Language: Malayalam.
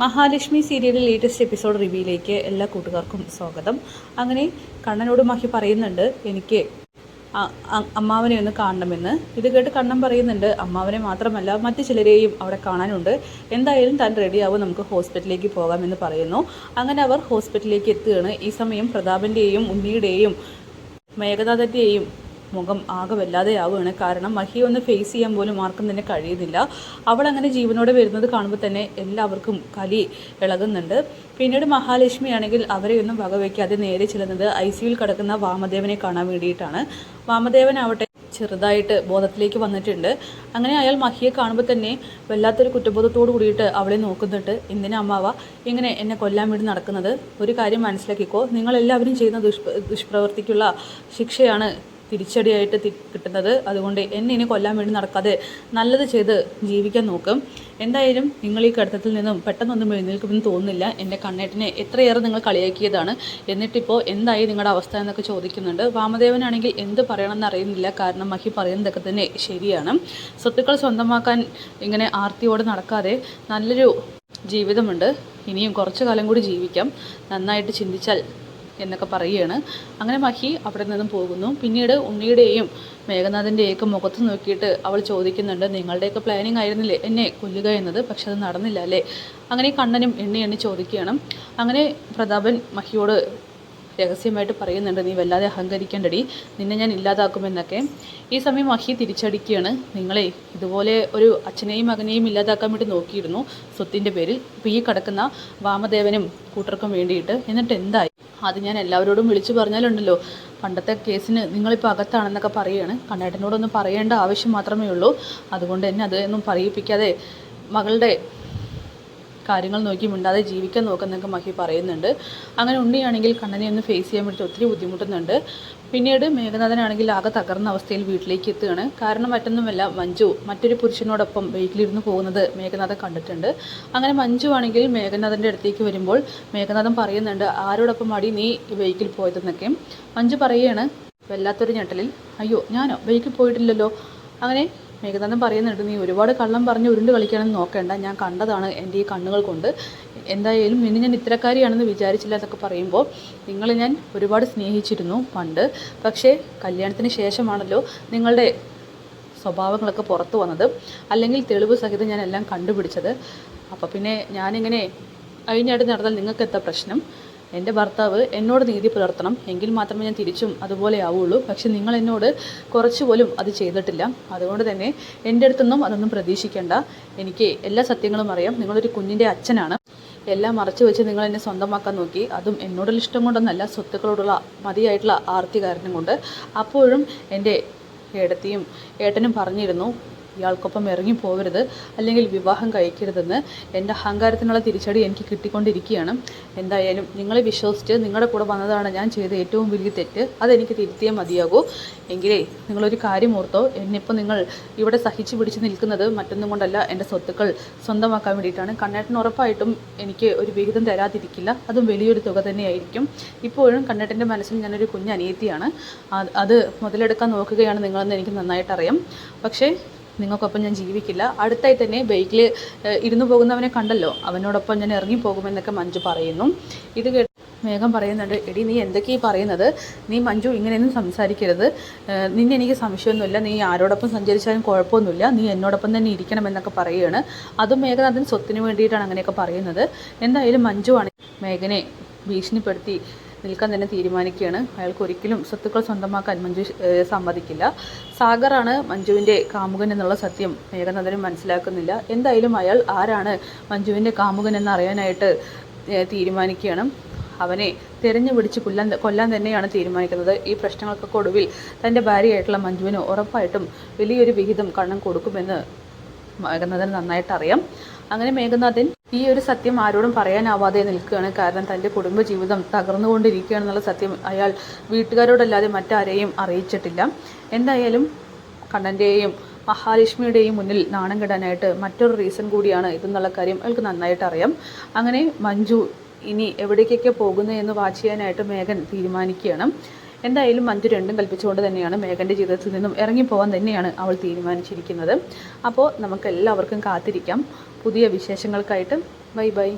മഹാലക്ഷ്മി സീരിയലിൽ ലേറ്റസ്റ്റ് എപ്പിസോഡ് റിവ്യൂയിലേക്ക് എല്ലാ കൂട്ടുകാർക്കും സ്വാഗതം. അങ്ങനെ കണ്ണനോട് മാഹി പറയുന്നുണ്ട് എനിക്ക് അമ്മാവനെ ഒന്ന് കാണണമെന്ന്. ഇത് കേട്ട് കണ്ണൻ പറയുന്നുണ്ട് അമ്മാവനെ മാത്രമല്ല മറ്റു ചിലരെയും അവിടെ കാണാനുണ്ട്. എന്തായാലും താൻ റെഡിയാവും നമുക്ക് ഹോസ്പിറ്റലിലേക്ക് പോകാമെന്ന് പറയുന്നു. അങ്ങനെ അവർ ഹോസ്പിറ്റലിലേക്ക് എത്തുകയാണ്. ഈ സമയം പ്രതാപന്റെയും ഉണ്ണിയുടെയും മേഘനാഥന്റെയും മുഖം ആകെ വല്ലാതെയാവുകയാണ് കാരണം മഹി ഒന്ന് ഫേസ് ചെയ്യാൻ പോലും ആർക്കും തന്നെ കഴിയുന്നില്ല. അവൾ അങ്ങനെ ജീവനോടെ വരുന്നത് കാണുമ്പോൾ തന്നെ എല്ലാവർക്കും കലി ഇളകുന്നുണ്ട്. പിന്നീട് മഹാലക്ഷ്മി ആണെങ്കിൽ അവരെ ഒന്നും വകവയ്ക്കാതെ നേരെ ചെല്ലുന്നത് ഐ സിയുയിൽ കിടക്കുന്ന വാമദേവനെ കാണാൻ വേണ്ടിയിട്ടാണ്. വാമദേവൻ ആവട്ടെ ചെറുതായിട്ട് ബോധത്തിലേക്ക് വന്നിട്ടുണ്ട്. അങ്ങനെ അയാൾ മഹിയെ കാണുമ്പോൾ തന്നെ വല്ലാത്തൊരു കുറ്റബോധത്തോട് കൂടിയിട്ട് അവളെ നോക്കുന്നുണ്ട്. എന്തിനാ അമ്മാവ? ഇങ്ങനെ എന്നെ കൊല്ലാൻ വേണ്ടി നടക്കുന്നത്? ഒരു കാര്യം മനസ്സിലാക്കിക്കോ. നിങ്ങളെല്ലാവരും ചെയ്യുന്ന ദുഷ്പ ദുഷ്പ്രവർത്തിക്കുള്ള ശിക്ഷയാണ് തിരിച്ചടിയായിട്ട് കിട്ടുന്നത്. അതുകൊണ്ട് എന്നെ ഇനി കൊല്ലാൻ വേണ്ടി നടക്കാതെ നല്ലത് ചെയ്ത് ജീവിക്കാൻ നോക്കും. എന്തായാലും നിങ്ങൾ ഈ കടത്തത്തിൽ നിന്നും പെട്ടെന്നൊന്നും എഴുന്നേൽക്കുമെന്ന് തോന്നുന്നില്ല. എന്റെ കണ്ണേട്ടിനെ എത്രയേറെ നിങ്ങൾ കളിയാക്കിയതാണ്. എന്നിട്ടിപ്പോൾ എന്തായി നിങ്ങളുടെ അവസ്ഥ എന്നൊക്കെ ചോദിക്കുന്നുണ്ട്. വാമദേവനാണെങ്കിൽ എന്ത് പറയണമെന്ന് അറിയുന്നില്ല. കാരണം മഹി പറയുന്നതൊക്കെ തന്നെ ശരിയാണ്. സ്വത്തുക്കൾ സ്വന്തമാക്കാൻ ഇങ്ങനെ ആർത്തിയോടെ നടക്കാതെ നല്ലൊരു ജീവിതമുണ്ട്. ഇനിയും കുറച്ചു കാലം കൂടി ജീവിക്കാം. നന്നായിട്ട് ചിന്തിച്ചാൽ എന്നൊക്കെ പറയുകയാണ്. അങ്ങനെ മഹി അവിടെ നിന്നും പോകുന്നു. പിന്നീട് ഉണ്ണിയുടെയും മേഘനാഥന്റെയൊക്കെ മുഖത്ത് നോക്കിയിട്ട് അവൾ ചോദിക്കുന്നുണ്ട് നിങ്ങളുടെയൊക്കെ പ്ലാനിങ് ആയിരുന്നില്ലേ എന്നെ കൊല്ലുക എന്നത്? പക്ഷെ അത് നടന്നില്ല അല്ലേ? അങ്ങനെ കണ്ണനും എണ്ണി എണ്ണി ചോദിക്കുകയാണ്. അങ്ങനെ പ്രതാപൻ മഹിയോട് രഹസ്യമായിട്ട് പറയുന്നുണ്ട് നീ വല്ലാതെ അഹങ്കരിക്കേണ്ടടി. നിന്നെ ഞാൻ ഇല്ലാതാക്കുമെന്നൊക്കെ. ഈ സമയം മഹി തിരിച്ചടിക്കുകയാണ്. നിങ്ങളെ ഇതുപോലെ ഒരു അച്ഛനെയും മകനെയും ഇല്ലാതാക്കാൻ വേണ്ടി നോക്കിയിരുന്നു സ്വത്തിന്റെ പേരിൽ. ഇപ്പോൾ ഈ കിടക്കുന്ന വാമദേവനും കൂട്ടർക്കും വേണ്ടിയിട്ട്. എന്നിട്ട് എന്തായി? അത് ഞാൻ എല്ലാവരോടും വിളിച്ചു പറഞ്ഞാലുണ്ടല്ലോ. പണ്ടത്തെ കേസിന് നിങ്ങളിപ്പോൾ അകത്താണെന്നൊക്കെ പറയുകയാണ് കണ്ണേട്ടനോടൊന്നും പറയേണ്ട ആവശ്യം മാത്രമേ ഉള്ളൂ. അതുകൊണ്ട് തന്നെ അതൊന്നും പറയിപ്പിക്കാതെ മകളുടെ കാര്യങ്ങൾ നോക്കി മിണ്ടാതെ ജീവിക്കാൻ നോക്കുന്നൊക്കെ മഹി പറയുന്നുണ്ട്. അങ്ങനെ ഉണ്ണിയാണെങ്കിൽ കണ്ണനെ ഒന്ന് ഫേസ് ചെയ്യാൻ വേണ്ടി ഒത്തിരി ബുദ്ധിമുട്ടുന്നുണ്ട്. പിന്നീട് മേഘനാഥനാണെങ്കിൽ ആകെ തകർന്ന അവസ്ഥയിൽ വീട്ടിലേക്ക് എത്തുകയാണ്. കാരണം മറ്റൊന്നുമല്ല മഞ്ജു മറ്റൊരു പുരുഷനോടൊപ്പം വീട്ടിലിരുന്ന് പോകുന്നത് മേഘനാഥൻ കണ്ടിട്ടുണ്ട്. അങ്ങനെ മഞ്ജു ആണെങ്കിൽ മേഘനാഥന്റെ അടുത്തേക്ക് വരുമ്പോൾ മേഘനാഥൻ പറയുന്നുണ്ട് ആരോടൊപ്പം അടി നീ വെഹിക്കിൽ പോയതെന്നൊക്കെ? മഞ്ജു പറയുകയാണ് വല്ലാത്തൊരു ഞെട്ടലിൽ. അയ്യോ ഞാനോ? വെഹിക്കിൽ പോയിട്ടില്ലല്ലോ. അങ്ങനെ മേഘനാഥൻ പറയുന്നുണ്ട് നീ ഒരുപാട് കള്ളം പറഞ്ഞ് ഉരുണ്ട് കളിക്കാണെന്ന് നോക്കേണ്ട. ഞാൻ കണ്ടതാണ് എന്റെ ഈ കണ്ണുകൾ കൊണ്ട്. എന്തായാലും ഇനി ഞാൻ ഇത്തരക്കാരിയാണെന്ന് വിചാരിച്ചില്ല എന്നൊക്കെ പറയുമ്പോൾ നിങ്ങളെ ഞാൻ ഒരുപാട് സ്നേഹിച്ചിരുന്നു പണ്ട്. പക്ഷേ കല്യാണത്തിന് ശേഷമാണല്ലോ നിങ്ങളുടെ സ്വഭാവങ്ങളൊക്കെ പുറത്തു വന്നത്. അല്ലെങ്കിൽ തെളിവ് സഹിതം ഞാൻ എല്ലാം കണ്ടുപിടിച്ചത്. അപ്പോൾ പിന്നെ ഞാനിങ്ങനെ അഴിഞ്ഞാടി നടന്നാൽ നിങ്ങൾക്ക് എന്താ പ്രശ്നം? എന്റെ ഭർത്താവ് എന്നോട് നീതി പുലർത്തണം. എങ്കിൽ മാത്രമേ ഞാൻ തിരിച്ചും അതുപോലെ ആവുള്ളൂ. പക്ഷെ നിങ്ങൾ എന്നോട് കുറച്ച് പോലും അത് ചെയ്തിട്ടില്ല. അതുകൊണ്ട് തന്നെ എന്റെ അടുത്തൊന്നും അതൊന്നും പ്രതീക്ഷിക്കേണ്ട. എനിക്ക് എല്ലാ സത്യങ്ങളും അറിയാം. നിങ്ങളൊരു കുഞ്ഞിന്റെ അച്ഛനാണ്. എല്ലാം മറച്ചു വെച്ച് നിങ്ങൾ എന്നെ സ്വന്തമാക്കാൻ നോക്കി. അതും എന്നോടുള്ള ഇഷ്ടം കൊണ്ടൊന്നല്ല സ്വത്തുക്കളോടുള്ള മതിയായിട്ടുള്ള ആർത്തി കാരണം കൊണ്ട്. അപ്പോഴും എന്റെ ഏടത്തിയും ഏട്ടനും പറഞ്ഞിരുന്നു ഇയാൾക്കൊപ്പം ഇറങ്ങി പോകരുത് അല്ലെങ്കിൽ വിവാഹം കഴിക്കരുതെന്ന് എന്റെ അഹങ്കാരത്തിനുള്ള തിരിച്ചടി എനിക്ക് കിട്ടിക്കൊണ്ടിരിക്കുകയാണ്. എന്തായാലും നിങ്ങളെ വിശ്വസിച്ച് നിങ്ങളുടെ കൂടെ വന്നതാണ് ഞാൻ ചെയ്ത ഏറ്റവും വലിയ തെറ്റ്. അതെനിക്ക് തിരുത്തിയേ മതിയാകൂ. എങ്കിലേ നിങ്ങളൊരു കാര്യം ഓർത്തോ. എന്നിപ്പോൾ നിങ്ങൾ ഇവിടെ സഹിച്ചു പിടിച്ച് നിൽക്കുന്നത് മറ്റൊന്നും കൊണ്ടല്ല. എന്റെ സ്വത്തുക്കൾ സ്വന്തമാക്കാൻ വേണ്ടിയിട്ടാണ്. കണ്ണേട്ടൻ ഉറപ്പായിട്ടും എനിക്ക് ഒരു വിഹിതം തരാതിരിക്കില്ല. അതും വലിയൊരു തുക തന്നെയായിരിക്കും. ഇപ്പോഴും കണ്ണേട്ടന്റെ മനസ്സിൽ ഞാനൊരു കുഞ്ഞ് അനിയത്തിയാണ് അത് മുതലെടുക്കാൻ നോക്കുകയാണ് നിങ്ങളെന്ന് എനിക്ക് നന്നായിട്ട് അറിയാം പക്ഷേ നിങ്ങൾക്കൊപ്പം ഞാൻ ജീവിക്കില്ല. അടുത്തായി തന്നെ ബൈക്കിൽ ഇരുന്നു പോകുന്നവനെ കണ്ടല്ലോ. അവനോടൊപ്പം ഞാൻ ഇറങ്ങി പോകുമെന്നൊക്കെ മഞ്ജു പറയുന്നു. ഇത് കേട്ട് മേഘം പറയുന്നുണ്ട് എടി നീ എന്തൊക്കെയാണ് പറയുന്നത്? നീ മഞ്ജു ഇങ്ങനെയൊന്നും സംസാരിക്കരുത്. നിന്നെ എനിക്ക് സംശയമൊന്നുമില്ല. നീ ആരോടൊപ്പം സഞ്ചരിച്ചാലും കുഴപ്പമൊന്നുമില്ല. നീ എന്നോടൊപ്പം തന്നെ ഇരിക്കണമെന്നൊക്കെ പറയുകയാണ്. അതും മേഘനാഥൻ സ്വത്തിന് വേണ്ടിയിട്ടാണ് അങ്ങനെയൊക്കെ പറയുന്നത്. എന്തായാലും മഞ്ജു ആണ് മേഘനെ ഭീഷണിപ്പെടുത്തി നിൽക്കാൻ തന്നെ തീരുമാനിക്കുകയാണ്. അയാൾക്ക് ഒരിക്കലും സ്വത്തുക്കൾ സ്വന്തമാക്കാൻ മഞ്ജു സമ്മതിക്കില്ല. സാഗറാണ് മഞ്ജുവിന്റെ കാമുകൻ എന്നുള്ള സത്യം മേഘനാഥനും മനസ്സിലാക്കുന്നില്ല. എന്തായാലും അയാൾ ആരാണ് മഞ്ജുവിന്റെ കാമുകൻ എന്ന് അറിയാനായിട്ട് ഏഹ് തീരുമാനിക്കുകയാണ്. അവനെ തിരഞ്ഞു പിടിച്ച് കൊല്ലാൻ കൊല്ലാൻ തന്നെയാണ് തീരുമാനിക്കുന്നത്. ഈ പ്രശ്നങ്ങൾക്കൊക്കെ ഒടുവിൽ തന്റെ ഭാര്യയായിട്ടുള്ള മഞ്ജുവിന് ഉറപ്പായിട്ടും വലിയൊരു വിഹിതം കണ്ണം കൊടുക്കുമെന്ന് മേഘനാഥൻ നന്നായിട്ട് അറിയാം അങ്ങനെ മേഘനാഥൻ ഈ ഒരു സത്യം ആരോടും പറയാനാവാതെ നിൽക്കുകയാണ്. കാരണം തന്റെ കുടുംബജീവിതം തകർന്നുകൊണ്ടിരിക്കുകയാണെന്നുള്ള സത്യം അയാൾ വീട്ടുകാരോടല്ലാതെ മറ്റാരെയും അറിയിച്ചിട്ടില്ല. എന്തായാലും കണ്ണന്റെയും മഹാലക്ഷ്മിയുടെയും മുന്നിൽ നാണം കെടാനായിട്ട് മറ്റൊരു റീസൺ കൂടിയാണ് ഇതെന്നുള്ള കാര്യം അയാൾക്ക് നന്നായിട്ട് അറിയാം. അങ്ങനെ മഞ്ജു ഇനി എവിടേക്കൊക്കെ പോകുന്നു എന്ന് വാച്ച് ചെയ്യാനായിട്ട് മേഘൻ തീരുമാനിക്കുകയാണ്. എന്തായാലും മഞ്ജു രണ്ടും കൽപ്പിച്ചുകൊണ്ട് തന്നെയാണ് മേഘന്റെ ജീവിതത്തിൽ നിന്നും ഇറങ്ങിപ്പോകാൻ തന്നെയാണ് അവൾ തീരുമാനിച്ചിരിക്കുന്നത്. അപ്പോൾ നമുക്ക് എല്ലാവർക്കും കാത്തിരിക്കാം. പുതിയ വിശേഷങ്ങൾക്കായിട്ട് ബൈ ബൈ.